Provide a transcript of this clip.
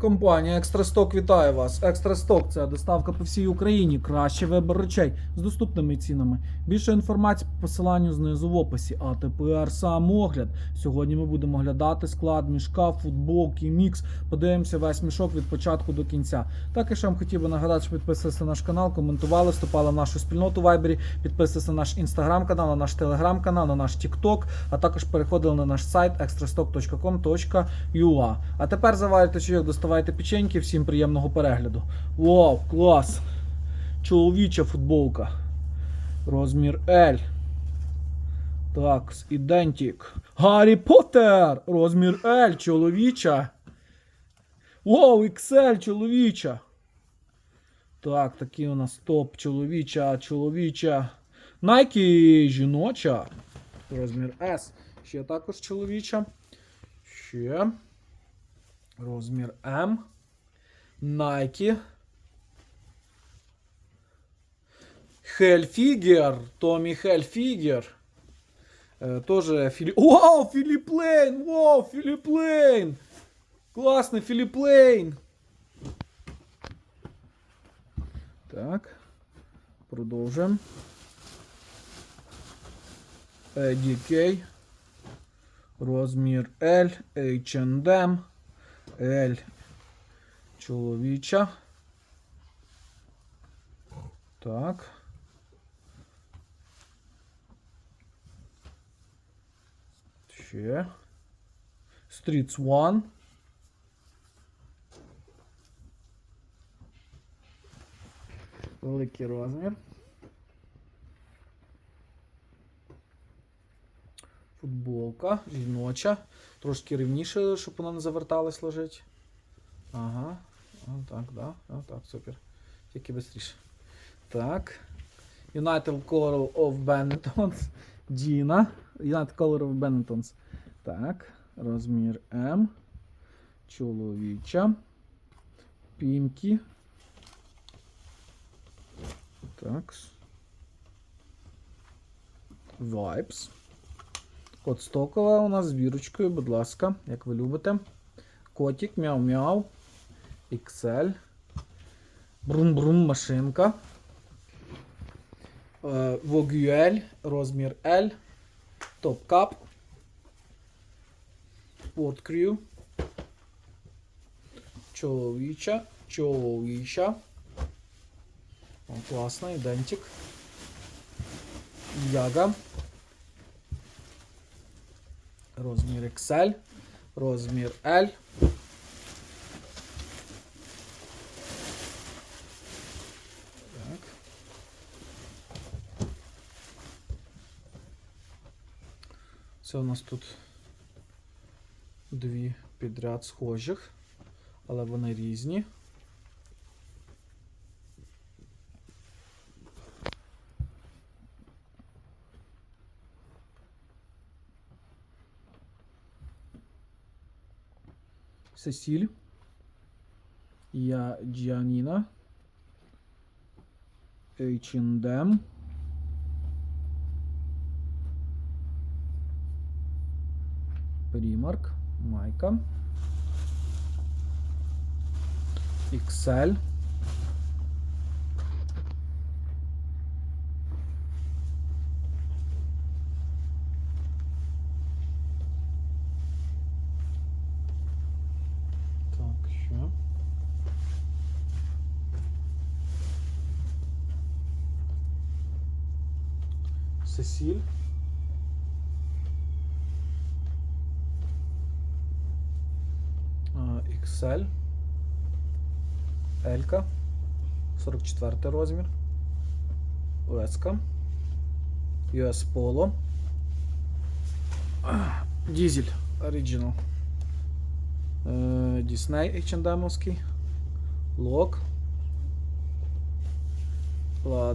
Компанія Екстрасток вітає вас. Екстрасток це доставка по всій Україні. Кращий вибір речей з доступними цінами. Більше інформації по посиланню знизу в описі. А тепер сам огляд. Сьогодні ми будемо оглядати склад мішка, футболки, мікс. Подивимося весь мішок від початку до кінця. Також я вам хотів би нагадати, що підписувалися на наш канал, коментували, вступали в нашу спільноту в Вайбері, підписувалися на наш інстаграм канал, на наш телеграм-канал, на наш Тікток, а також переходили на наш сайт extrastock.com.ua. А тепер заварюйте чайок, доставайте печеньки, всім приємного перегляду. Вау, клас! Чоловіча футболка. Розмір L. Так, ідентик. Гаррі Поттер! Розмір L, чоловіча. Вау, XL, чоловіча. Так, такий у нас топ чоловіча, чоловіча. Nike жіноча. Розмір S. Ще також чоловіча. Ще. Розмір М. Nike. Хельфігер. Томі Хельфігер. Е, Тоже Філіп... Вау, Філіп Лейн! Вау, Філіп Лейн! Класний Філіп Лейн! Так. Продовжуємо. DK. Розмір L. H&M. L. Чоловіча. Так. Ще. Streets One. Великий розмір. Футболка жіноча. Трошки рівніше, щоб вона не заверталась лежить. Ага. Так, да. Так, супер. Тільки швидше. Так. United Color of Benetons. Діна. United Color of Benetons. Так. Розмір М. Чоловіча. Пінкі. Так. Vibes. Код стокова у нас з бірочкою, будь ласка, як ви любите. Котик, мяу-мяу. XL. Брум-брум машинка. Е, Вогюель, розмір L. Топ Кап. Sport Crew. Чоловіча. Чоловіча. Класно, ідентик. Яга. Розмір XL. Розмір L. Так. Це у нас тут дві підряд схожих, але вони різні. Сесіль. Я Джаніна. H&M. Примарк. Майка. XL. Так, ще. Сесіль. XL. Елька. 44 розмір. Леска. US Polo. Дізель Original. Е, Disney H&M-овський. Лок. La